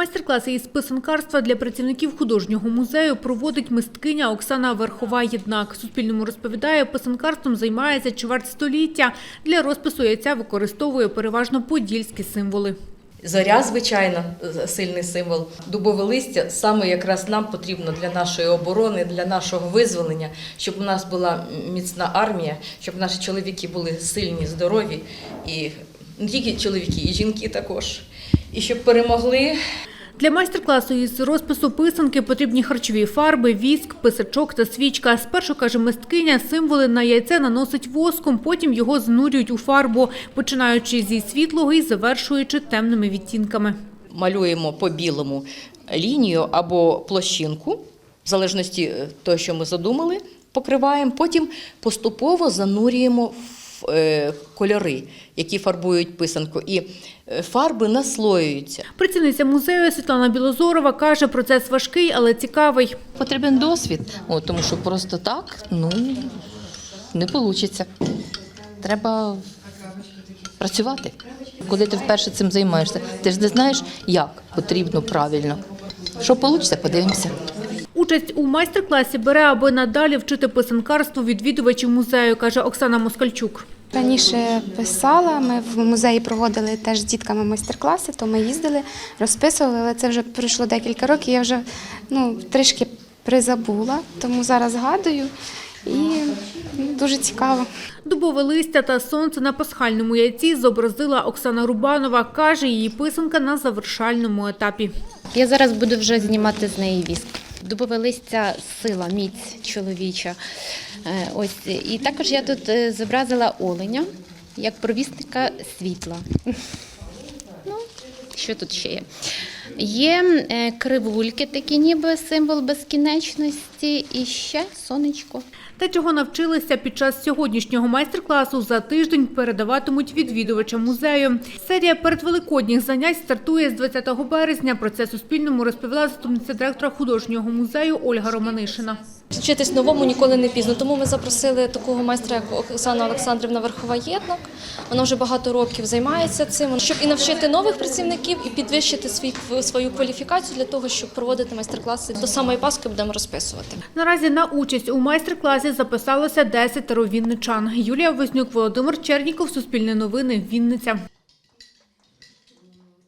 Майстер-класи із писанкарства для працівників художнього музею проводить мисткиня Оксана Верхова-Єднак. Суспільному розповідає, писанкарством займається чверть століття. Для розпису яйця використовує переважно подільські символи. Зоря, звичайно, сильний символ. Дубове листя саме якраз нам потрібно для нашої оборони, для нашого визволення, щоб у нас була міцна армія, щоб наші чоловіки були сильні, здорові, і не тільки чоловіки, і жінки також. І щоб перемогли Для майстер-класу із розпису писанки потрібні харчові фарби, віск, писачок та свічка. Спершу, каже мисткиня, символи на яйце наносить воском, потім його знурюють у фарбу, починаючи зі світлого і завершуючи темними відтінками. малюємо по білому лінію або площинку, в залежності е, того, що ми задумали, покриваємо. Потім поступово занурюємо кольори, які фарбують писанку. І е, фарби наслоюються. Працівниця музею Світлана Білозорова каже, процес важкий, але цікавий. Потрібен досвід, О, тому що просто так ну, не вийде. Треба працювати. Коли ти вперше цим займаєшся, ти ж не знаєш, як потрібно правильно. Що вийде, подивимося. Участь у майстер-класі бере, аби надалі вчити писанкарству відвідувачів музею, каже Оксана Москальчук. Раніше писала, ми в музеї проводили теж з дітками майстер-класи, то ми їздили, розписували, але це вже пройшло декілька років. Я вже ну, трішки призабула, тому зараз згадую і ну, дуже цікаво. Дубове листя та сонце на пасхальному яйці зобразила Оксана Рубанова. Каже, її писанка на завершальному етапі. Я зараз буду вже знімати з неї віск. Дубове листя сила, міць чоловіча. Е, Ось і також я тут е, зобразила оленя як провісника світла. Ну, що тут ще є? Є е, кривульки, такі ніби символ безкінечності, і ще сонечко. Те, чого навчилися під час сьогоднішнього майстер-класу, за тиждень передаватимуть відвідувачам музею. Серія передвеликодніх занять стартує з 20 березня. Про це Суспільному розповіла заступниця директора художнього музею Ольга Романишина. Вчитись новому ніколи не пізно. Тому ми запросили такого майстра, як Оксана Олександрівна Верхова Єднак. Вона вже багато років займається цим, щоб і навчити нових працівників, і підвищити свій, свою кваліфікацію для того, щоб проводити майстер-класи. До самої Пасхи будемо розписувати. Наразі на участь у майстер-класі записалося 10 вінничан. Юлія Вознюк, Володимир Черніков, Суспільне новини, Вінниця.